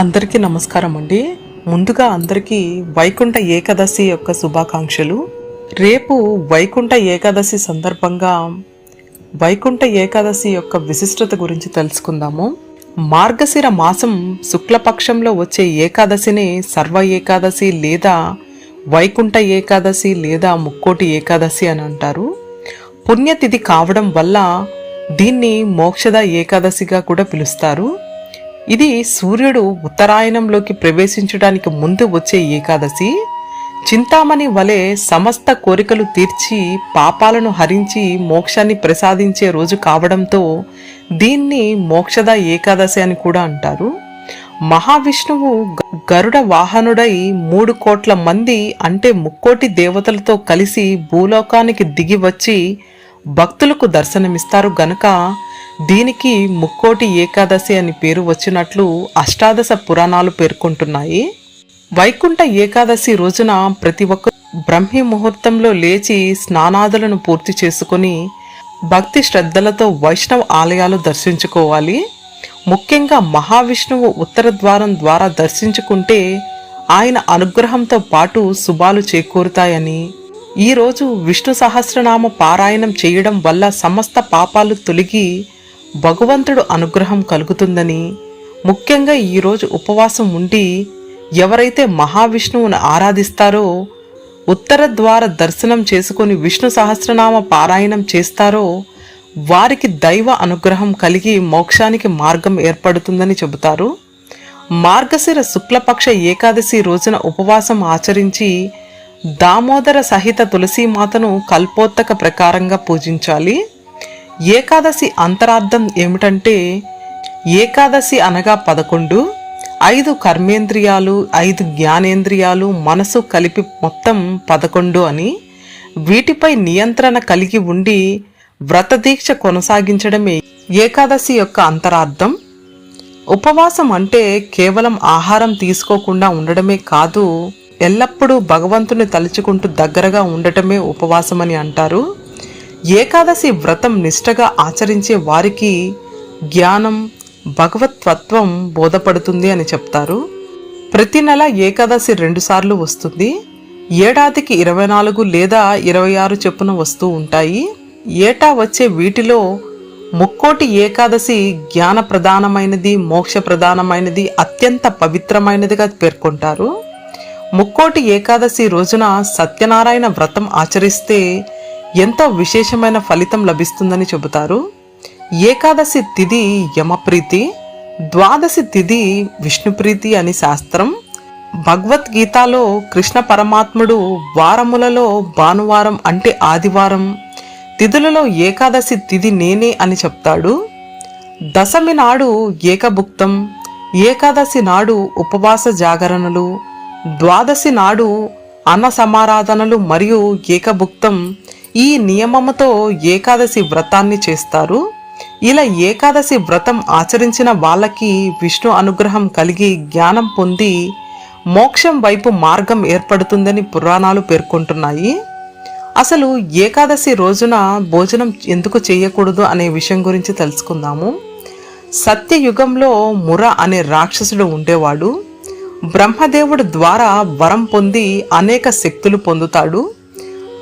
అందరికీ నమస్కారం అండి. ముందుగా అందరికీ వైకుంఠ ఏకాదశి యొక్క శుభాకాంక్షలు. రేపు వైకుంఠ ఏకాదశి సందర్భంగా వైకుంఠ ఏకాదశి యొక్క విశిష్టత గురించి తెలుసుకుందాము. మార్గశిర మాసం శుక్లపక్షంలో వచ్చే ఏకాదశిని సర్వ ఏకాదశి లేదా వైకుంఠ ఏకాదశి లేదా ముక్కోటి ఏకాదశి అని అంటారు. పుణ్యతిథి కావడం వల్ల దీన్ని మోక్షద ఏకాదశిగా కూడా పిలుస్తారు. ఇది సూర్యుడు ఉత్తరాయణంలోకి ప్రవేశించడానికి ముందు వచ్చే ఏకాదశి. చింతామణి వలె సమస్త కోరికలు తీర్చి పాపాలను హరించి మోక్షాన్ని ప్రసాదించే రోజు కావడంతో దీన్ని మోక్షద ఏకాదశి అని కూడా అంటారు. మహావిష్ణువు గరుడ వాహనుడై మూడు కోట్ల మంది అంటే ముక్కోటి దేవతలతో కలిసి భూలోకానికి దిగి వచ్చి భక్తులకు దర్శనమిస్తారు గనక దీనికి ముక్కోటి ఏకాదశి అని పేరు వచ్చినట్లు అష్టాదశ పురాణాలు పేర్కొంటున్నాయి. వైకుంఠ ఏకాదశి రోజున ప్రతి ఒక్కరు బ్రహ్మి ముహూర్తంలో లేచి స్నానాదులను పూర్తి చేసుకొని భక్తి శ్రద్ధలతో వైష్ణవ ఆలయాలు దర్శించుకోవాలి. ముఖ్యంగా మహావిష్ణువు ఉత్తర ద్వారం ద్వారా దర్శించుకుంటే ఆయన అనుగ్రహంతో పాటు శుభాలు చేకూరుతాయని. ఈరోజు విష్ణు సహస్రనామ పారాయణం చేయడం వల్ల సమస్త పాపాలు తొలగి భగవంతుడు అనుగ్రహం కలుగుతుందని ముఖ్యంగా ఈరోజు ఉపవాసం ఉండి ఎవరైతే మహావిష్ణువును ఆరాధిస్తారో ఉత్తర ద్వార దర్శనం చేసుకొని విష్ణు సహస్రనామ పారాయణం చేస్తారో వారికి దైవ అనుగ్రహం కలిగి మోక్షానికి మార్గం ఏర్పడుతుందని చెబుతారు. మార్గశిర శుక్లపక్ష ఏకాదశి రోజున ఉపవాసం ఆచరించి దామోదర సహిత తులసీమాతను కల్పోత్తక ప్రకారంగా పూజించాలి. ఏకాదశి అంతరార్థం ఏమిటంటే ఏకాదశి అనగా పదకొండు ఐదు కర్మేంద్రియాలు ఐదు జ్ఞానేంద్రియాలు మనసు కలిపి మొత్తం పదకొండు అని వీటిపై నియంత్రణ కలిగి ఉండి వ్రతదీక్ష కొనసాగించడమే ఏకాదశి యొక్క అంతరార్థం. ఉపవాసం అంటే కేవలం ఆహారం తీసుకోకుండా ఉండడమే కాదు ఎల్లప్పుడూ భగవంతుని తలుచుకుంటూ దగ్గరగా ఉండటమే ఉపవాసం అని అంటారు. ఏకాదశి వ్రతం నిష్టగా ఆచరించే వారికి జ్ఞానం భగవత్వత్వం బోధపడుతుంది అని చెప్తారు. ప్రతి నెల ఏకాదశి రెండుసార్లు వస్తుంది. ఏడాదికి ఇరవై నాలుగు లేదా ఇరవై ఆరు చొప్పున వస్తూ ఉంటాయి. ఏటా వచ్చే వీటిలో ముక్కోటి ఏకాదశి జ్ఞాన ప్రధానమైనది మోక్ష ప్రధానమైనది అత్యంత పవిత్రమైనదిగా పేర్కొంటారు. ముక్కోటి ఏకాదశి రోజున సత్యనారాయణ వ్రతం ఆచరిస్తే ఎంతో విశేషమైన ఫలితం లభిస్తుందని చెబుతారు? ఏకాదశి తిథి యమప్రీతి ద్వాదశి తిథి విష్ణుప్రీతి అని శాస్త్రం. భగవద్గీతలో కృష్ణ పరమాత్ముడు వారములలో భానువారం అంటే ఆదివారం. తిథులలో ఏకాదశి తిథి నేనే అని చెప్తాడు. దశమి నాడు ఏకభుక్తం ఏకాదశి నాడు ఉపవాస జాగరణలు ద్వాదశి నాడు అన్న సమారాధనలు మరియు ఏకభుక్తం ఈ నియమముతో ఏకాదశి వ్రతాన్ని చేస్తారు. ఇలా ఏకాదశి వ్రతం ఆచరించిన వాళ్ళకి విష్ణు అనుగ్రహం కలిగి జ్ఞానం పొంది మోక్షం వైపు మార్గం ఏర్పడుతుందని పురాణాలు పేర్కొంటున్నాయి. అసలు ఏకాదశి రోజున భోజనం ఎందుకు చేయకూడదు అనే విషయం గురించి తెలుసుకుందాము. సత్యయుగంలో ముర అనే రాక్షసుడు ఉండేవాడు. బ్రహ్మదేవుడు ద్వారా వరం పొంది అనేక శక్తులు పొందుతాడు.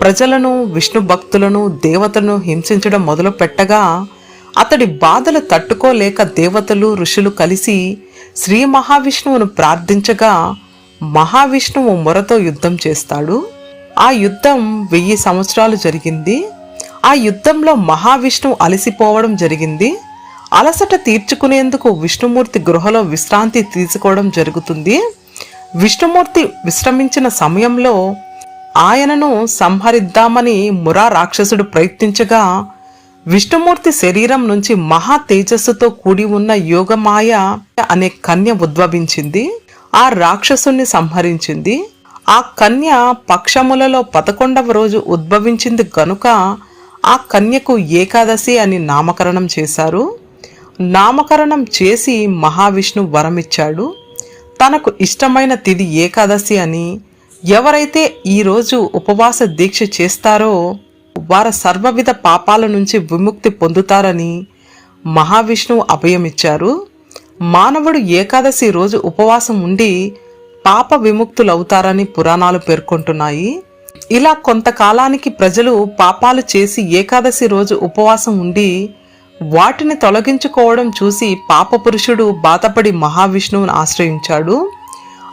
ప్రజలను విష్ణు భక్తులను దేవతలను హింసించడం మొదలు పెట్టగా అతడి బాధలు తట్టుకోలేక దేవతలు ఋషులు కలిసి శ్రీ మహావిష్ణువును ప్రార్థించగా మహావిష్ణువు మొరతో యుద్ధం చేస్తాడు. ఆ యుద్ధం వెయ్యి సంవత్సరాలు జరిగింది. ఆ యుద్ధంలో మహావిష్ణువు అలసిపోవడం జరిగింది. అలసట తీర్చుకునేందుకు విష్ణుమూర్తి గృహలో విశ్రాంతి తీసుకోవడం జరుగుతుంది. విష్ణుమూర్తి విశ్రమించిన సమయంలో ఆయనను సంహరిద్దామని మురా రాక్షసుడు ప్రయత్నించగా విష్ణుమూర్తి శరీరం నుంచి మహా తేజస్సుతో కూడి ఉన్న యోగమాయ అనే కన్య ఉద్భవించింది. ఆ రాక్షసుని సంహరించింది. ఆ కన్య పక్షములలో పదకొండవ రోజు ఉద్భవించింది గనుక ఆ కన్యకు ఏకాదశి అని నామకరణం చేశారు. నామకరణం చేసి మహావిష్ణు వరమిచ్చాడు. తనకు ఇష్టమైన తిది ఏకాదశి అని ఎవరైతే ఈరోజు ఉపవాస దీక్ష చేస్తారో వారు సర్వవిధ పాపాల నుంచి విముక్తి పొందుతారని మహావిష్ణువు అభయమిచ్చారు. మానవుడు ఏకాదశి రోజు ఉపవాసం ఉండి పాప విముక్తులవుతారని పురాణాలు పేర్కొంటున్నాయి. ఇలా కొంతకాలానికి ప్రజలు పాపాలు చేసి ఏకాదశి రోజు ఉపవాసం ఉండి వాటిని తొలగించుకోవడం చూసి పాపపురుషుడు బాధపడి మహావిష్ణువుని ఆశ్రయించాడు.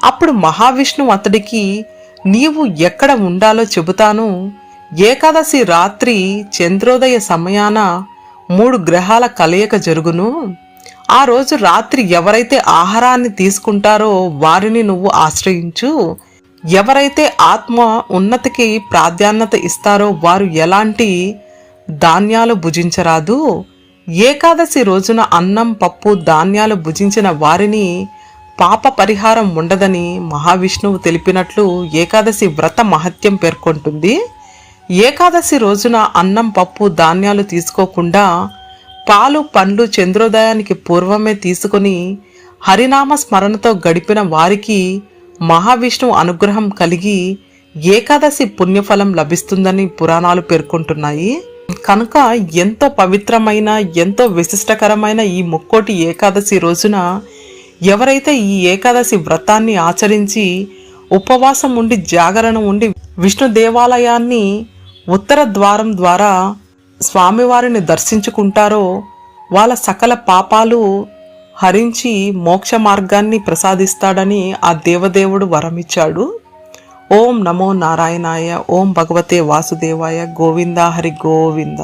అప్పుడు మహావిష్ణువు అతడికి నీవు ఎక్కడ ఉండాలో చెబుతాను. ఏకాదశి రాత్రి చంద్రోదయ సమయాన మూడు గ్రహాల కలయిక జరుగును. ఆ రోజు రాత్రి ఎవరైతే ఆహారాన్ని తీసుకుంటారో వారిని నువ్వు ఆశ్రయించు. ఎవరైతే ఆత్మ ఉన్నతికి ప్రాధాన్యత ఇస్తారో వారు ఎలాంటి ధాన్యాలు భుజించరాదు. ఏకాదశి రోజున అన్నం పప్పు ధాన్యాలు భుజించిన వారిని పాప పరిహారం ఉండదని మహావిష్ణువు తెలిపినట్లు ఏకాదశి వ్రత మహత్యం పేర్కొంటుంది. ఏకాదశి రోజున అన్నం పప్పు ధాన్యాలు తీసుకోకుండా పాలు పండ్లు చంద్రోదయానికి పూర్వమే తీసుకుని హరినామ స్మరణతో గడిపిన వారికి మహావిష్ణువు అనుగ్రహం కలిగి ఏకాదశి పుణ్యఫలం లభిస్తుందని పురాణాలు పేర్కొంటున్నాయి. కనుక ఎంతో పవిత్రమైన ఎంతో విశిష్టకరమైన ఈ ముక్కోటి ఏకాదశి రోజున ఎవరైతే ఈ ఏకాదశి వ్రతాన్ని ఆచరించి ఉపవాసం ఉండి జాగరణ ఉండి విష్ణు దేవాలయాన్ని ఉత్తర ద్వారం ద్వారా స్వామివారిని దర్శించుకుంటారో వాళ్ళ సకల పాపాలు హరించి మోక్ష మార్గాన్ని ప్రసాదిస్తాడని ఆ దేవదేవుడు వరమిచ్చాడు. ఓం నమో నారాయణాయ ఓం భగవతే వాసుదేవాయ గోవింద హరి గోవింద.